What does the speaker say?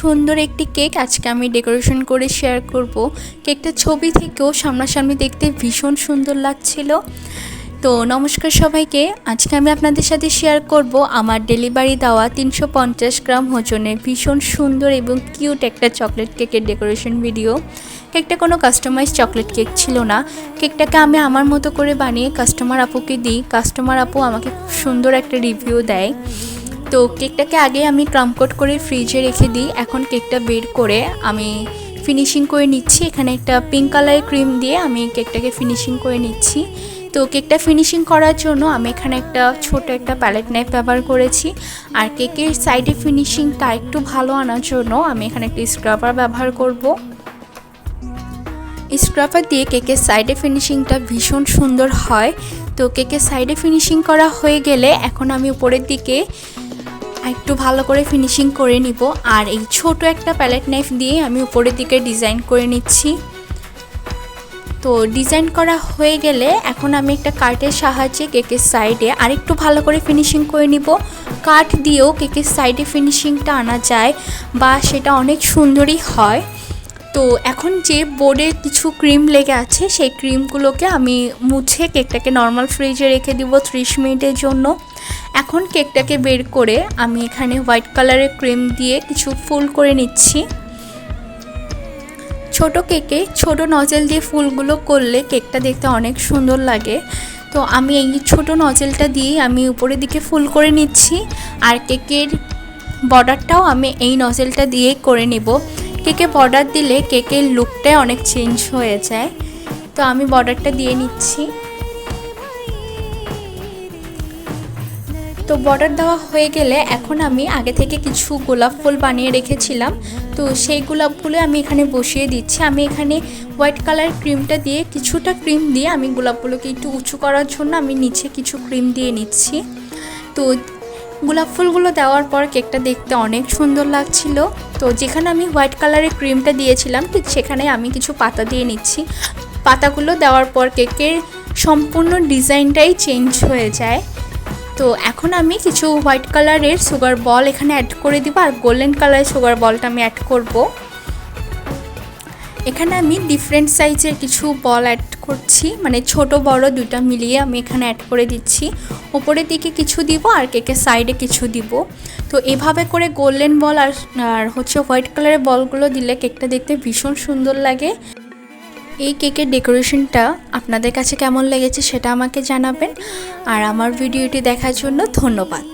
সুন্দর একটি কেক আজকে আমি ডেকোরেশন করে শেয়ার করব। কেকটা ছবি থেকেও সামনাসামনি দেখতে ভীষণ সুন্দর লাগছিল। তো নমস্কার সবাইকে, আজকে আমি আপনাদের সাথে শেয়ার করব আমার ডেলিভারি দেওয়া তিনশো পঞ্চাশ গ্রাম ওজনের ভীষণ সুন্দর এবং কিউট একটা চকলেট কেকের ডেকোরেশন ভিডিও। কেকটা কোনো কাস্টমাইজ চকলেট কেক ছিল না। কেকটাকে আমি আমার মতো করে বানিয়ে কাস্টমার আপুকে দিই। কাস্টমার আপু আমাকে সুন্দর একটা রিভিউ দেয়। তো কেকটাকে আগে আমি ক্রামকোট করে ফ্রিজে রেখে দিই। এখন কেকটা বের করে আমি ফিনিশিং করে নিচ্ছি। এখানে একটা পিঙ্ক কালারের ক্রিম দিয়ে আমি কেকটাকে ফিনিশিং করে নিচ্ছি। তো কেকটা ফিনিশিং করার জন্য আমি এখানে একটা ছোট একটা প্যালেট নাইফ ব্যবহার করেছি। আর কেকের সাইডে ফিনিশিংটা একটু ভালো আনার জন্য আমি এখানে একটা স্ক্রাবার ব্যবহার করব। স্ক্রাবার দিয়ে কেকের সাইডে ফিনিশিংটা ভীষণ সুন্দর হয়। তো কেকের সাইডে ফিনিশিং করা হয়ে গেলে এখন আমি উপরের দিকে একটু ভালো করে ফিনিশিং করে নিব। আর এই ছোট একটা প্যালেট নাইফ দিয়ে আমি উপরের দিকে ডিজাইন করে নিচ্ছি। তো ডিজাইন করা হয়ে গেলে এখন আমি একটা কাঠের সাহায্যে কেকের সাইডে আর একটু ভালো করে ফিনিশিং করে নিব। কাঠ দিয়েও কেকের সাইডে ফিনিশিংটা আনা যায় বা সেটা অনেক সুন্দরই হয়। তো এখন যে বোর্ডে কিছু ক্রিম লেগে আছে, সেই ক্রিমগুলোকে আমি মুছে কেকটাকে নর্মাল ফ্রিজে রেখে দিব ত্রিশ মিনিটের জন্য। এখন কেকটাকে বের করে আমি এখানে হোয়াইট কালারের ক্রিম দিয়ে কিছু ফুল করে নিচ্ছি। ছোট কেকে ছোট নজেল দিয়ে ফুলগুলো করলে কেকটা দেখতে অনেক সুন্দর লাগে। তো আমি এই ছোট নজেলটা দিয়ে আমি উপরের দিকে ফুল করে নিচ্ছি। আর কেকের বর্ডারটাও আমি এই নজেলটা দিয়ে করে নেব। কেকে বর্ডার দিলে কেকের লুকটাই অনেক চেঞ্জ হয়ে যায়। তো আমি বর্ডারটা দিয়ে নিচ্ছি। তো বর্ডার দেওয়া হয়ে গেলে এখন আমি আগে থেকে কিছু গোলাপ ফুল বানিয়ে রেখেছিলাম। তো সেই গোলাপগুলো আমি এখানে বসিয়ে দিচ্ছি। আমি এখানে হোয়াইট কালার ক্রিমটা দিয়ে কিছুটা ক্রিম দিয়ে আমি গোলাপগুলোকে একটু উঁচু করার জন্য আমি নিচে কিছু ক্রিম দিয়ে নিচ্ছি। তো গোলাপ ফুলগুলো দেওয়ার পর কেকটা দেখতে অনেক সুন্দর লাগছিল। তো যেখানে আমি হোয়াইট কালারের ক্রিমটা দিয়েছিলাম, ঠিক সেখানে আমি কিছু পাতা দিয়ে নিচ্ছি। পাতাগুলো দেওয়ার পর কেকের সম্পূর্ণ ডিজাইনটাই চেঞ্জ হয়ে যায়। তো এখন আমি কিছু হোয়াইট কালারের সুগার বল এখানে অ্যাড করে দিব, আর গোল্ডেন কালারের সুগার বলটা আমি অ্যাড করব। এখানে আমি ডিফারেন্ট সাইজের কিছু বল অ্যাড করছি। মানে ছোট, বড় দুটা মিলিয়ে আমি এখানে অ্যাড করে দিচ্ছি। ওপরের দিকে কিছু দিব আর কেকের সাইডে কিছু দিব। তো এভাবে করে গোল্ডেন বল আর আর হচ্ছে হোয়াইট কালারের বলগুলো দিলে কেকটা দেখতে ভীষণ সুন্দর লাগে। এই কেকের ডেকোরেশনটা আপনাদের কাছে কেমন লেগেছে সেটা আমাকে জানাবেন। আর আমার ভিডিওটি দেখার জন্য ধন্যবাদ।